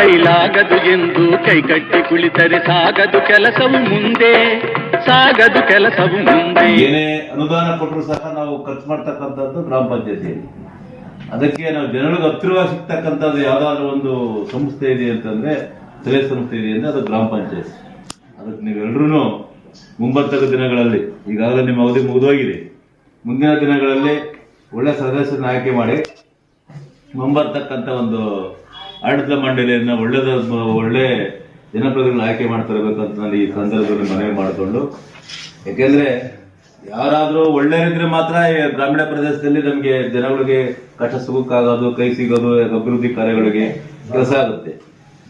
ಕೈಲಾಗದು ಎಂದು ಕೈಕಟ್ಟಿ ಕುಳಿತರೆ ಸಾಗದು ಕೆಲಸವು ಮುಂದೆ, ಸಾಗದು ಕೆಲಸವು ಮುಂದೆ. ಏನೇ ಅನುದಾನ ಕೊಟ್ಟರು ಸಹ ನಾವು ಖರ್ಚು ಮಾಡ್ತಕ್ಕಂಥದ್ದು ಗ್ರಾಮ ಪಂಚಾಯತಿಯಲ್ಲಿ. ಅದಕ್ಕೆ ನಾವು ಜನರಿಗೆ ಹತ್ತಿರವಾಗಿ ಸಿಗ್ತಕ್ಕಂಥದ್ದು ಯಾವ್ದಾದ್ರು ಒಂದು ಸಂಸ್ಥೆ ಇದೆ ಅಂತಂದ್ರೆ ಸ್ಥಳೀಯ ಸಂಸ್ಥೆ ಇದೆ ಅಂದ್ರೆ ಅದು ಗ್ರಾಮ ಪಂಚಾಯತ್. ಅದಕ್ಕೆ ನೀವೆಲ್ಲರೂ ಮುಂಬರ್ತಕ್ಕ ದಿನಗಳಲ್ಲಿ, ಈಗಾಗಲೇ ನಿಮ್ಮ ಅವಧಿ ಮುಗಿದೋಗಿದೆ, ಮುಂದಿನ ದಿನಗಳಲ್ಲಿ ಒಳ್ಳೆ ಸದಸ್ಯರನ್ನ ಆಯ್ಕೆ ಮಾಡಿ, ಮುಂಬರ್ತಕ್ಕಂಥ ಒಂದು ಆಡಳಿತ ಮಂಡಳಿಯನ್ನ ಒಳ್ಳೆದ ಒಳ್ಳೆ ಜನಪ್ರತಿನಿಧಿಗಳು ಆಯ್ಕೆ ಮಾಡ್ತಿರ್ಬೇಕಂತ ನಾನು ಈ ಸಂದರ್ಭದಲ್ಲಿ ಮನವಿ ಮಾಡಿಕೊಂಡು. ಯಾಕೆಂದ್ರೆ ಯಾರಾದ್ರೂ ಒಳ್ಳೆಯರಿದ್ರೆ ಮಾತ್ರ ಗ್ರಾಮೀಣ ಪ್ರದೇಶದಲ್ಲಿ ನಮಗೆ ಜನಗಳಿಗೆ ಕಷ್ಟ ಸುಖಕ್ಕಾಗೋದು ಕೈ ಸಿಗೋದು ಅಭಿವೃದ್ಧಿ ಕಾರ್ಯಗಳಿಗೆ ಕೆಲಸ ಆಗುತ್ತೆ.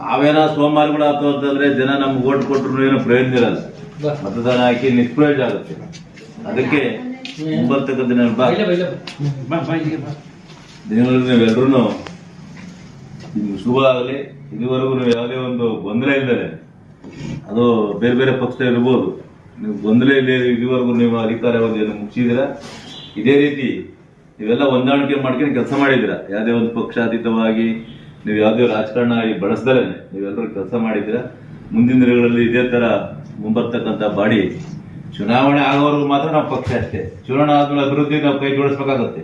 ನಾವೇನೋ ಸೋಮಾರಿಗಳು ಆತು ಅಂತಂದ್ರೆ ಜನ ನಮ್ಗೆ ಓಟ್ ಕೊಟ್ಟರು ಏನು ಪ್ರಯೋಜನ ಇರಲ್ಲ ಮತದಾನ ಹಾಕಿ ನಿಷ್ಪ್ರಯೋಜನ ಆಗುತ್ತೆ. ಅದಕ್ಕೆ ಬರ್ತಕ್ಕಂಥ ದಿನ ಬಾ. ದಿನಗಳಲ್ಲಿ ನೀವೆಲ್ಲರೂ ನಿಮ್ಗೆ ಶುಭ ಆಗಲಿ ಇದುವರೆಗೂ ನೀವು ಯಾವುದೇ ಒಂದು ಗೊಂದಲ ಇಲ್ಲದೆ, ಅದು ಬೇರೆ ಬೇರೆ ಪಕ್ಷ ಇರ್ಬೋದು. ನೀವು ಗೊಂದಲ ಇಲ್ಲ ಇದುವರೆಗೂ ನೀವು ಅಧಿಕಾರಾವಧಿಯನ್ನು ಮುಗಿಸಿದಿರ ಇದೇ ರೀತಿ ನೀವೆಲ್ಲ ಹೊಂದಾಣಿಕೆ ಮಾಡ್ಕೊಂಡು ಕೆಲಸ ಮಾಡಿದಿರ ಯಾವುದೇ ಒಂದು ಪಕ್ಷಾತೀತವಾಗಿ ನೀವು ಯಾವುದೇ ರಾಜಕಾರಣ ಆಗಿ ಬಳಸ್ದಲೇ ನೀವೆಲ್ಲರೂ ಕೆಲಸ ಮಾಡಿದಿರ ಮುಂದಿನ ದಿನಗಳಲ್ಲಿ ಇದೇ ತರ ಮುಂಬರ್ತಕ್ಕಂಥ ಬಾಡಿ, ಚುನಾವಣೆ ಆಗೋವರೆಗೂ ಮಾತ್ರ ನಾವು ಪಕ್ಷ ಅಷ್ಟೇ. ಚುನಾವಣೆ ಆದ್ಮೇಲೆ ಅಭಿವೃದ್ಧಿ ನಾವು ಕೈ ಜೋಡಿಸ್ಬೇಕಾಗತ್ತೆ.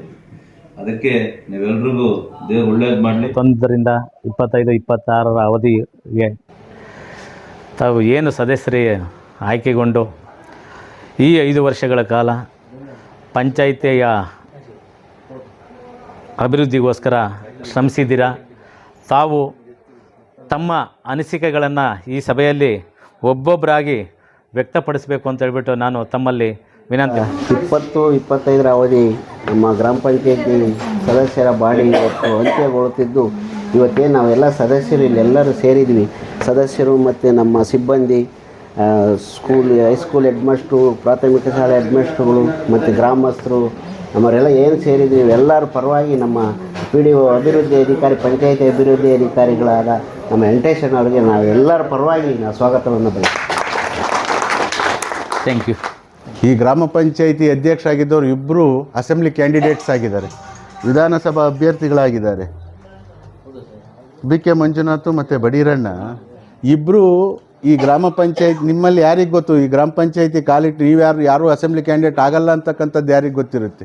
ಅದಕ್ಕೆ ನೀವೆಲ್ರಿಗೂ ದೇವ್ರು ಒಳ್ಳೇದು ಮಾಡಲಿ. ಇಪ್ಪತ್ತೊಂದರಿಂದ ಇಪ್ಪತ್ತೈದು, ಇಪ್ಪತ್ತಾರರ ಅವಧಿಗೆ ತಾವು ಏನು ಸದಸ್ಯರೇ ಆಯ್ಕೆಗೊಂಡು ಈ ಐದು ವರ್ಷಗಳ ಕಾಲ ಪಂಚಾಯಿತಿಯ ಅಭಿವೃದ್ಧಿಗೋಸ್ಕರ ಶ್ರಮಿಸಿದ್ದೀರಾ? ತಾವು ತಮ್ಮ ಅನಿಸಿಕೆಗಳನ್ನು ಈ ಸಭೆಯಲ್ಲಿ ಒಬ್ಬೊಬ್ಬರಾಗಿ ವ್ಯಕ್ತಪಡಿಸಬೇಕು ಅಂತ ಹೇಳ್ಬಿಟ್ಟು ನಾನು ತಮ್ಮಲ್ಲಿ ವಿನಂತಿ. ಇಪ್ಪತ್ತು ಇಪ್ಪತ್ತೈದರ ಅವಧಿ ನಮ್ಮ ಗ್ರಾಮ ಪಂಚಾಯತಿ ಸದಸ್ಯರ ಬಾಡಿ ಇವತ್ತು ಅಂತ್ಯಗೊಳ್ಳುತ್ತಿದ್ದು ಇವತ್ತೇನು ನಾವೆಲ್ಲ ಸದಸ್ಯರು ಇಲ್ಲೆಲ್ಲರೂ ಸೇರಿದ್ವಿ. ಸದಸ್ಯರು ಮತ್ತು ನಮ್ಮ ಸಿಬ್ಬಂದಿ ಸ್ಕೂಲ್ ಹೈಸ್ಕೂಲ್ ಹೆಡ್ಮಾಸ್ಟ್ರು ಪ್ರಾಥಮಿಕ ಶಾಲೆ ಹೆಡ್ಮಾಸ್ಟ್ರುಗಳು ಮತ್ತು ಗ್ರಾಮಸ್ಥರು ನಮ್ಮವರೆಲ್ಲ ಏನು ಸೇರಿದ್ವಿ ಎಲ್ಲರ ಪರವಾಗಿ ನಮ್ಮ ಪಿ ಡಿ ಒ ಅಭಿವೃದ್ಧಿ ಅಧಿಕಾರಿ ಪಂಚಾಯತಿ ಅಭಿವೃದ್ಧಿ ಅಧಿಕಾರಿಗಳಾದ ನಮ್ಮ ವೆಂಕಟೇಶನ್ ಅವರಿಗೆ ನಾವೆಲ್ಲರ ಪರವಾಗಿ ನಾವು ಸ್ವಾಗತವನ್ನು ಬಯಸ್ತೀವಿ. ಥ್ಯಾಂಕ್ ಯು ಈ ಗ್ರಾಮ ಪಂಚಾಯಿತಿ ಅಧ್ಯಕ್ಷ ಆಗಿದ್ದವರು ಇಬ್ಬರು ಅಸೆಂಬ್ಲಿ ಕ್ಯಾಂಡಿಡೇಟ್ಸ್ ಆಗಿದ್ದಾರೆ. ವಿಧಾನಸಭಾ ಅಭ್ಯರ್ಥಿಗಳಾಗಿದ್ದಾರೆ. ಬಿ ಕೆ ಮಂಜುನಾಥ್ ಮತ್ತು ಬಡೀರಣ್ಣ. ಇಬ್ಬರು ಈ ಗ್ರಾಮ ಪಂಚಾಯಿತಿ ನಿಮ್ಮಲ್ಲಿ ಯಾರಿಗೆ ಗೊತ್ತು? ಈ ಗ್ರಾಮ ಪಂಚಾಯತಿ ಕಾಲಿಟ್ಟು ನೀವು ಯಾರು ಯಾರು ಅಸೆಂಬ್ಲಿ ಕ್ಯಾಂಡಿಡೇಟ್ ಆಗಲ್ಲ ಅಂತಕ್ಕಂಥದ್ದು ಯಾರಿಗೆ ಗೊತ್ತಿರುತ್ತೆ?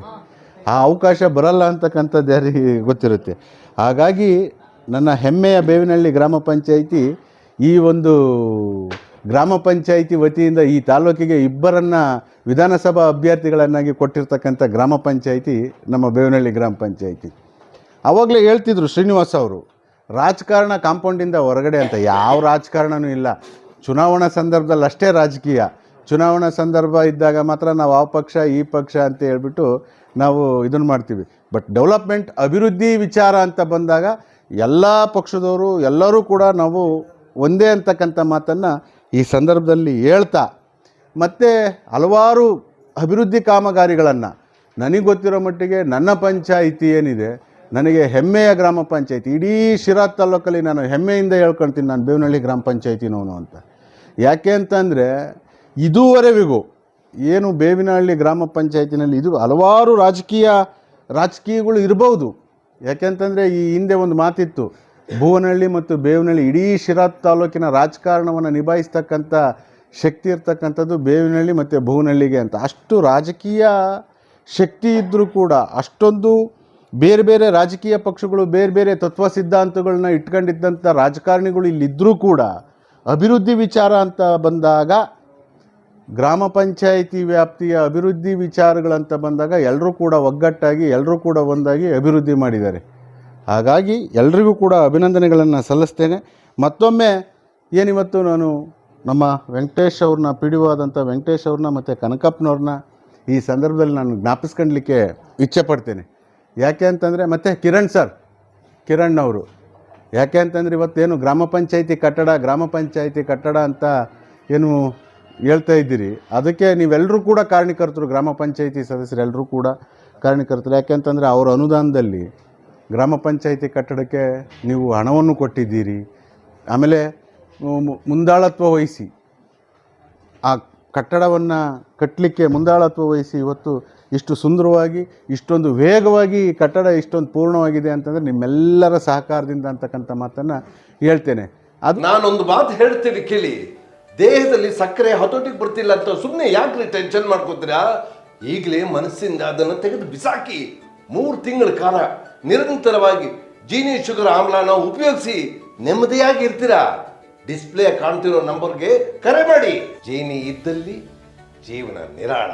ಆ ಅವಕಾಶ ಬರಲ್ಲ ಅಂತಕ್ಕಂಥದ್ದು ಯಾರಿಗೆ ಗೊತ್ತಿರುತ್ತೆ? ಹಾಗಾಗಿ ನನ್ನ ಹೆಮ್ಮೆಯ ಬೇವಿನಹಳ್ಳಿ ಗ್ರಾಮ ಪಂಚಾಯಿತಿ ಈ ಒಂದು ಗ್ರಾಮ ಪಂಚಾಯಿತಿ ವತಿಯಿಂದ ಈ ತಾಲೂಕಿಗೆ ಇಬ್ಬರನ್ನ ವಿಧಾನಸಭಾ ಅಭ್ಯರ್ಥಿಗಳನ್ನಾಗಿ ಕೊಟ್ಟಿರ್ತಕ್ಕಂಥ ಗ್ರಾಮ ಪಂಚಾಯಿತಿ ನಮ್ಮ ಬೇವನಹಳ್ಳಿ ಗ್ರಾಮ ಪಂಚಾಯಿತಿ. ಆವಾಗಲೇ ಹೇಳ್ತಿದ್ರು ಶ್ರೀನಿವಾಸ್ ಅವರು, ರಾಜಕಾರಣ ಕಾಂಪೌಂಡಿಂದ ಹೊರಗಡೆ ಅಂತ, ಯಾವ ರಾಜಕಾರಣನೂ ಇಲ್ಲ. ಚುನಾವಣಾ ಸಂದರ್ಭದಲ್ಲಿ ಅಷ್ಟೇ ರಾಜಕೀಯ. ಚುನಾವಣಾ ಸಂದರ್ಭ ಇದ್ದಾಗ ಮಾತ್ರ ನಾವು ಆ ಪಕ್ಷ, ಈ ಪಕ್ಷ ಅಂತ ಹೇಳ್ಬಿಟ್ಟು ನಾವು ಇದನ್ನು ಮಾಡ್ತೀವಿ. ಬಟ್ ಡೆವಲಪ್ಮೆಂಟ್ ಅಭಿವೃದ್ಧಿ ವಿಚಾರ ಅಂತ ಬಂದಾಗ ಎಲ್ಲ ಪಕ್ಷದವರು ಎಲ್ಲರೂ ಕೂಡ ನಾವು ಒಂದೇ ಅಂತಕ್ಕಂಥ ಮಾತನ್ನು ಈ ಸಂದರ್ಭದಲ್ಲಿ ಹೇಳ್ತಾ, ಮತ್ತು ಹಲವಾರು ಅಭಿವೃದ್ಧಿ ಕಾಮಗಾರಿಗಳನ್ನು, ನನಗೆ ಗೊತ್ತಿರೋ ಮಟ್ಟಿಗೆ ನನ್ನ ಪಂಚಾಯಿತಿ ಏನಿದೆ, ನನಗೆ ಹೆಮ್ಮೆಯ ಗ್ರಾಮ ಪಂಚಾಯಿತಿ, ಇಡೀ ಶಿರಾ ತಾಲೂಕಲ್ಲಿ ನಾನು ಹೆಮ್ಮೆಯಿಂದ ಹೇಳ್ಕೊಳ್ತೀನಿ ನಾನು ಬೇವನಹಳ್ಳಿ ಗ್ರಾಮ ಪಂಚಾಯಿತಿನವನು ಅಂತ. ಯಾಕೆ ಅಂತಂದರೆ, ಇದುವರೆವಿಗೂ ಏನು ಬೇವಿನಹಳ್ಳಿ ಗ್ರಾಮ ಪಂಚಾಯತಿನಲ್ಲಿ ಇದು ಹಲವಾರು ರಾಜಕೀಯ, ರಾಜಕೀಯಗಳು ಇರ್ಬೋದು. ಯಾಕೆಂತಂದರೆ ಈ ಹಿಂದೆ ಒಂದು ಮಾತಿತ್ತು ಭುವನಹಳ್ಳಿ ಮತ್ತು ಬೇವಿನಹಳ್ಳಿ ಇಡೀ ಶಿರಾ ತಾಲೂಕಿನ ರಾಜಕಾರಣವನ್ನು ನಿಭಾಯಿಸ್ತಕ್ಕಂಥ ಶಕ್ತಿ ಇರ್ತಕ್ಕಂಥದ್ದು ಬೇವಿನಹಳ್ಳಿ ಮತ್ತು ಭುವನಹಳ್ಳಿಗೆ ಅಂತ. ಅಷ್ಟು ರಾಜಕೀಯ ಶಕ್ತಿ ಇದ್ದರೂ ಕೂಡ ಅಷ್ಟೊಂದು ಬೇರೆ ಬೇರೆ ರಾಜಕೀಯ ಪಕ್ಷಗಳು, ಬೇರೆ ಬೇರೆ ತತ್ವ ಸಿದ್ಧಾಂತಗಳನ್ನ ಇಟ್ಕೊಂಡಿದ್ದಂಥ ರಾಜಕಾರಣಿಗಳು ಇಲ್ಲಿದ್ದರೂ ಕೂಡ ಅಭಿವೃದ್ಧಿ ವಿಚಾರ ಅಂತ ಬಂದಾಗ, ಗ್ರಾಮ ಪಂಚಾಯಿತಿ ವ್ಯಾಪ್ತಿಯ ಅಭಿವೃದ್ಧಿ ವಿಚಾರಗಳಂತ ಬಂದಾಗ ಎಲ್ಲರೂ ಕೂಡ ಒಗ್ಗಟ್ಟಾಗಿ, ಎಲ್ಲರೂ ಕೂಡ ಒಂದಾಗಿ ಅಭಿವೃದ್ಧಿ ಮಾಡಿದ್ದಾರೆ. ಹಾಗಾಗಿ ಎಲ್ರಿಗೂ ಕೂಡ ಅಭಿನಂದನೆಗಳನ್ನು ಸಲ್ಲಿಸ್ತೇನೆ. ಮತ್ತೊಮ್ಮೆ ಏನಿವತ್ತು ನಾನು ನಮ್ಮ ವೆಂಕಟೇಶ್ ಅವ್ರನ್ನ ಪಿ ಡಿ ಆದಂಥ ವೆಂಕಟೇಶ್ ಅವ್ರನ್ನ ಮತ್ತು ಕನಕಪ್ಪನವ್ರನ್ನ ಈ ಸಂದರ್ಭದಲ್ಲಿ ನಾನು ಜ್ಞಾಪಿಸ್ಕೊಳ್ಲಿಕ್ಕೆ ಇಚ್ಛೆ ಪಡ್ತೇನೆ. ಯಾಕೆ ಅಂತಂದರೆ ಮತ್ತು ಕಿರಣ್ ಸರ್, ಕಿರಣ್ ಅವರು. ಯಾಕೆ ಅಂತಂದರೆ ಇವತ್ತೇನು ಗ್ರಾಮ ಪಂಚಾಯಿತಿ ಕಟ್ಟಡ, ಗ್ರಾಮ ಪಂಚಾಯಿತಿ ಕಟ್ಟಡ ಅಂತ ಏನು ಹೇಳ್ತಾ ಇದ್ದೀರಿ. ಅದಕ್ಕೆ ನೀವೆಲ್ಲರೂ ಕೂಡ ಕಾರಣಕರ್ತರು ಗ್ರಾಮ ಪಂಚಾಯಿತಿ ಸದಸ್ಯರೆಲ್ಲರೂ ಕೂಡ ಕಾರಣಕರ್ತರು ಯಾಕೆಂತಂದರೆ ಅವರ ಅನುದಾನದಲ್ಲಿ ಗ್ರಾಮ ಪಂಚಾಯಿತಿ ಕಟ್ಟಡಕ್ಕೆ ನೀವು ಹಣವನ್ನು ಕೊಟ್ಟಿದ್ದೀರಿ. ಆಮೇಲೆ ಮುಂದಾಳತ್ವ ವಹಿಸಿ. ಆ ಕಟ್ಟಡವನ್ನು ಕಟ್ಟಲಿಕ್ಕೆ ಮುಂದಾಳತ್ವ ವಹಿಸಿ ಇವತ್ತು ಇಷ್ಟು ಸುಂದರವಾಗಿ, ಇಷ್ಟೊಂದು ವೇಗವಾಗಿ ಕಟ್ಟಡ ಇಷ್ಟೊಂದು ಪೂರ್ಣವಾಗಿದೆ ಅಂತಂದರೆ ನಿಮ್ಮೆಲ್ಲರ ಸಹಕಾರದಿಂದ ಅಂತಕ್ಕಂಥ ಮಾತನ್ನು ಹೇಳ್ತೇನೆ. ಅದು ನಾನೊಂದು ಮಾತು ಹೇಳ್ತೀನಿ ಕೇಳಿ. ದೇಹದಲ್ಲಿ ಸಕ್ಕರೆ ಹತೋಟಿಗೆ ಬರ್ತಿಲ್ಲ ಅಂತ ಸುಮ್ಮನೆ ಯಾಕ್ರಿ ಟೆನ್ಷನ್ ಮಾಡ್ಕೋತೀರಾ? ಈಗಲೇ ಮನಸ್ಸಿಂದ ಅದನ್ನು ತೆಗೆದು ಬಿಸಾಕಿ ಮೂರು ತಿಂಗಳ ಕಾಲ ನಿರಂತರವಾಗಿ ಜೀನಿ ಶುಗರ್ ಆಮ್ಲನ ಉಪಯೋಗಿಸಿ ನೆಮ್ಮದಿಯಾಗಿ ಇರ್ತೀರಾ? ಡಿಸ್ಪ್ಲೇ ಕಾಣ್ತಿರೋ ನಂಬರ್ಗೆ ಕರೆ ಮಾಡಿ. ಜೀನಿ ಇದ್ದಲ್ಲಿ ಜೀವನ ನಿರಾಳ.